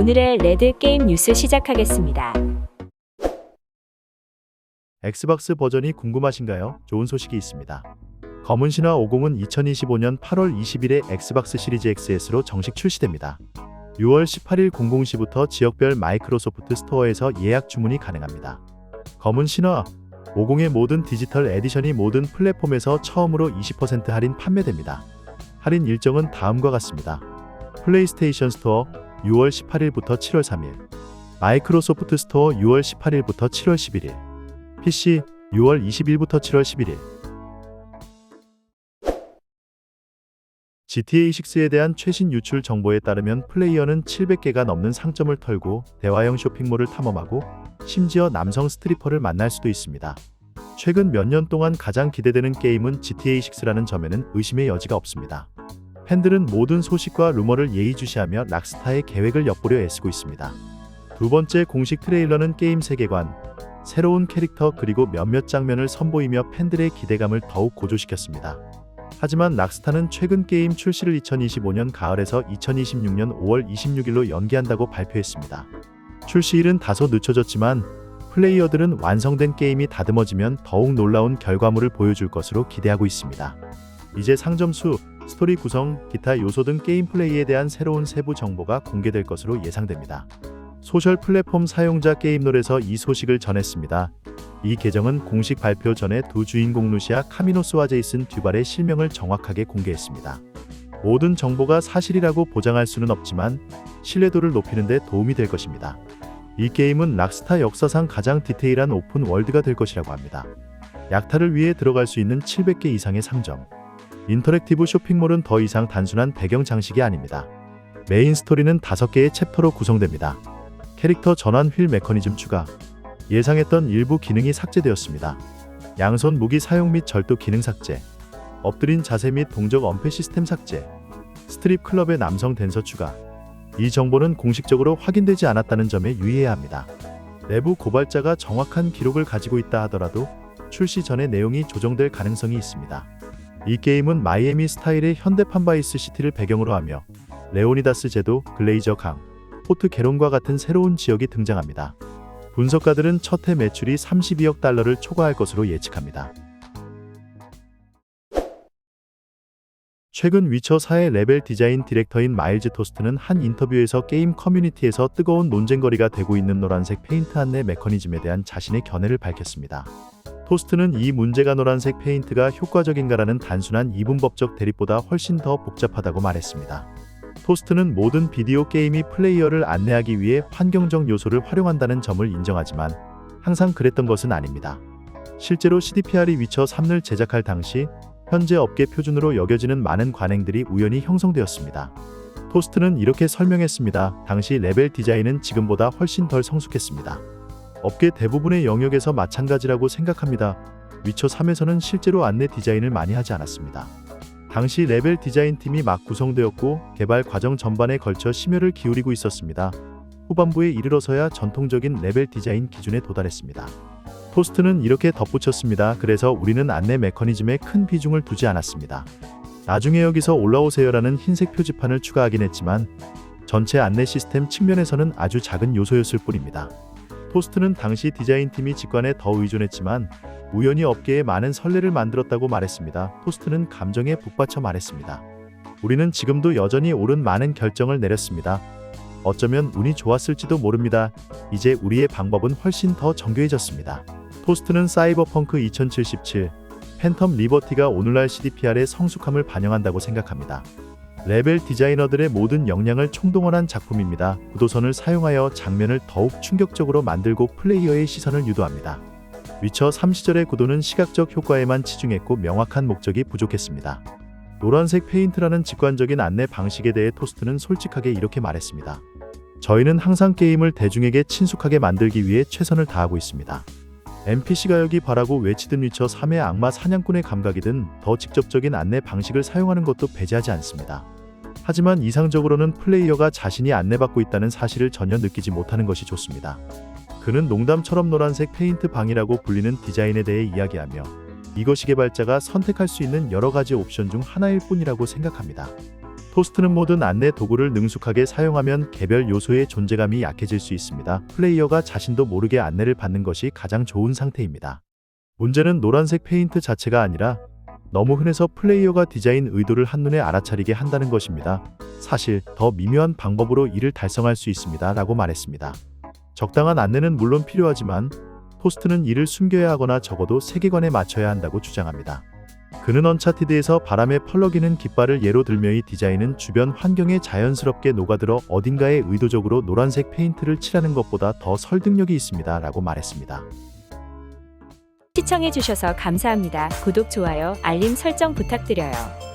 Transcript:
오늘의 레드 게임 뉴스 시작하겠습니다. 엑스박스 버전이 궁금하신가요? 좋은 소식이 있습니다. 검은 신화 50은 2025년 8월 20일에 엑스박스 시리즈 XS로 정식 출시됩니다. 6월 18일 00시부터 지역별 마이크로소프트 스토어에서 예약 주문이 가능합니다. 검은 신화 50의 모든 디지털 에디션이 모든 플랫폼에서 처음으로 20% 할인 판매됩니다. 할인 일정은 다음과 같습니다. 플레이스테이션 스토어 6월 18일부터 7월 3일, 마이크로소프트 스토어 6월 18일부터 7월 11일, PC 6월 20일부터 7월 11일 GTA6에 대한 최신 유출 정보에 따르면 플레이어는 700개가 넘는 상점을 털고 대화형 쇼핑몰을 탐험하고 심지어 남성 스트리퍼를 만날 수도 있습니다. 최근 몇 년 동안 가장 기대되는 게임은 GTA6라는 점에는 의심의 여지가 없습니다. 팬들은 모든 소식과 루머를 예의주시하며 락스타의 계획을 엿보려 애쓰고 있습니다. 두 번째 공식 트레일러는 게임 세계관, 새로운 캐릭터 그리고 몇몇 장면을 선보이며 팬들의 기대감을 더욱 고조시켰습니다. 하지만 락스타는 최근 게임 출시를 2025년 가을에서 2026년 5월 26일로 연기한다고 발표했습니다. 출시일은 다소 늦춰졌지만 플레이어들은 완성된 게임이 다듬어지면 더욱 놀라운 결과물을 보여줄 것으로 기대하고 있습니다. 이제 상점 수, 스토리 구성, 기타 요소 등 게임 플레이에 대한 새로운 세부 정보가 공개될 것으로 예상됩니다. 소셜 플랫폼 사용자 게임놀에서 이 소식을 전했습니다. 이 계정은 공식 발표 전에 두 주인공 루시아 카미노스와 제이슨 듀발의 실명을 정확하게 공개했습니다. 모든 정보가 사실이라고 보장할 수는 없지만 신뢰도를 높이는 데 도움이 될 것입니다. 이 게임은 락스타 역사상 가장 디테일한 오픈 월드가 될 것이라고 합니다. 약탈을 위해 들어갈 수 있는 700개 이상의 상점. 인터랙티브 쇼핑몰은 더 이상 단순한 배경 장식이 아닙니다. 메인 스토리는 5개의 챕터로 구성됩니다. 캐릭터 전환 휠 메커니즘 추가. 예상했던 일부 기능이 삭제되었습니다. 양손 무기 사용 및 절도 기능 삭제. 엎드린 자세 및 동적 엄폐 시스템 삭제. 스트립 클럽의 남성 댄서 추가. 이 정보는 공식적으로 확인되지 않았다는 점에 유의해야 합니다. 내부 고발자가 정확한 기록을 가지고 있다 하더라도 출시 전에 내용이 조정될 가능성이 있습니다. 이 게임은 마이애미 스타일의 현대판 바이스 시티를 배경으로 하며 레오니다스 제도, 글레이저 강, 포트 게론과 같은 새로운 지역이 등장합니다. 분석가들은 첫 해 매출이 32억 달러를 초과할 것으로 예측합니다. 최근 위쳐 4의 레벨 디자인 디렉터인 마일즈 토스트는 한 인터뷰에서 게임 커뮤니티에서 뜨거운 논쟁거리가 되고 있는 노란색 페인트 안내 메커니즘에 대한 자신의 견해를 밝혔습니다. 토스트는 이 문제가 노란색 페인트가 효과적인가라는 단순한 이분법적 대립보다 훨씬 더 복잡하다고 말했습니다. 토스트는 모든 비디오 게임이 플레이어를 안내하기 위해 환경적 요소를 활용한다는 점을 인정하지만 항상 그랬던 것은 아닙니다. 실제로 CDPR이 위쳐 3를 제작할 당시 현재 업계 표준으로 여겨지는 많은 관행들이 우연히 형성되었습니다. 토스트는 이렇게 설명했습니다. 당시 레벨 디자인은 지금보다 훨씬 덜 성숙했습니다. 업계 대부분의 영역에서 마찬가지라고 생각합니다. 위쳐 3에서는 실제로 안내 디자인을 많이 하지 않았습니다. 당시 레벨 디자인 팀이 막 구성되었고 개발 과정 전반에 걸쳐 심혈을 기울이고 있었습니다. 후반부에 이르러서야 전통적인 레벨 디자인 기준에 도달했습니다. 토스트는 이렇게 덧붙였습니다. 그래서 우리는 안내 메커니즘에 큰 비중을 두지 않았습니다. 나중에 여기서 올라오세요라는 흰색 표지판을 추가하긴 했지만 전체 안내 시스템 측면에서는 아주 작은 요소였을 뿐입니다. 토스트는 당시 디자인팀이 직관에 더 의존했지만 우연히 업계에 많은 선례를 만들었다고 말했습니다. 토스트는 감정에 북받쳐 말했습니다. 우리는 지금도 여전히 옳은 많은 결정을 내렸습니다. 어쩌면 운이 좋았을지도 모릅니다. 이제 우리의 방법은 훨씬 더 정교해졌습니다. 토스트는 사이버펑크 2077, 팬텀 리버티가 오늘날 CDPR의 성숙함을 반영한다고 생각합니다. 레벨 디자이너들의 모든 역량을 총동원한 작품입니다. 구도선을 사용하여 장면을 더욱 충격적으로 만들고 플레이어의 시선을 유도합니다. 위쳐 3 시절의 구도는 시각적 효과에만 치중했고 명확한 목적이 부족했습니다. 노란색 페인트라는 직관적인 안내 방식에 대해 토스트는 솔직하게 이렇게 말했습니다. 저희는 항상 게임을 대중에게 친숙하게 만들기 위해 최선을 다하고 있습니다. NPC가 여기 바라고 외치든 위쳐 3의 악마 사냥꾼의 감각이든 더 직접적인 안내 방식을 사용하는 것도 배제하지 않습니다. 하지만 이상적으로는 플레이어가 자신이 안내받고 있다는 사실을 전혀 느끼지 못하는 것이 좋습니다. 그는 농담처럼 노란색 페인트 방이라고 불리는 디자인에 대해 이야기하며 이것이 개발자가 선택할 수 있는 여러 가지 옵션 중 하나일 뿐이라고 생각합니다. 토스트는 모든 안내 도구를 능숙하게 사용하면 개별 요소의 존재감이 약해질 수 있습니다. 플레이어가 자신도 모르게 안내를 받는 것이 가장 좋은 상태입니다. 문제는 노란색 페인트 자체가 아니라 너무 흔해서 플레이어가 디자인 의도를 한눈에 알아차리게 한다는 것입니다. 사실 더 미묘한 방법으로 이를 달성할 수 있습니다. 라고 말했습니다. 적당한 안내는 물론 필요하지만 토스트는 이를 숨겨야 하거나 적어도 세계관에 맞춰야 한다고 주장합니다. 그는 언차티드에서 바람에 펄럭이는 깃발을 예로 들며 이 디자인은 주변 환경에 자연스럽게 녹아들어 어딘가에 의도적으로 노란색 페인트를 칠하는 것보다 더 설득력이 있습니다. 라고 말했습니다. 시청해주셔서 감사합니다. 구독, 좋아요, 알림 설정 부탁드려요.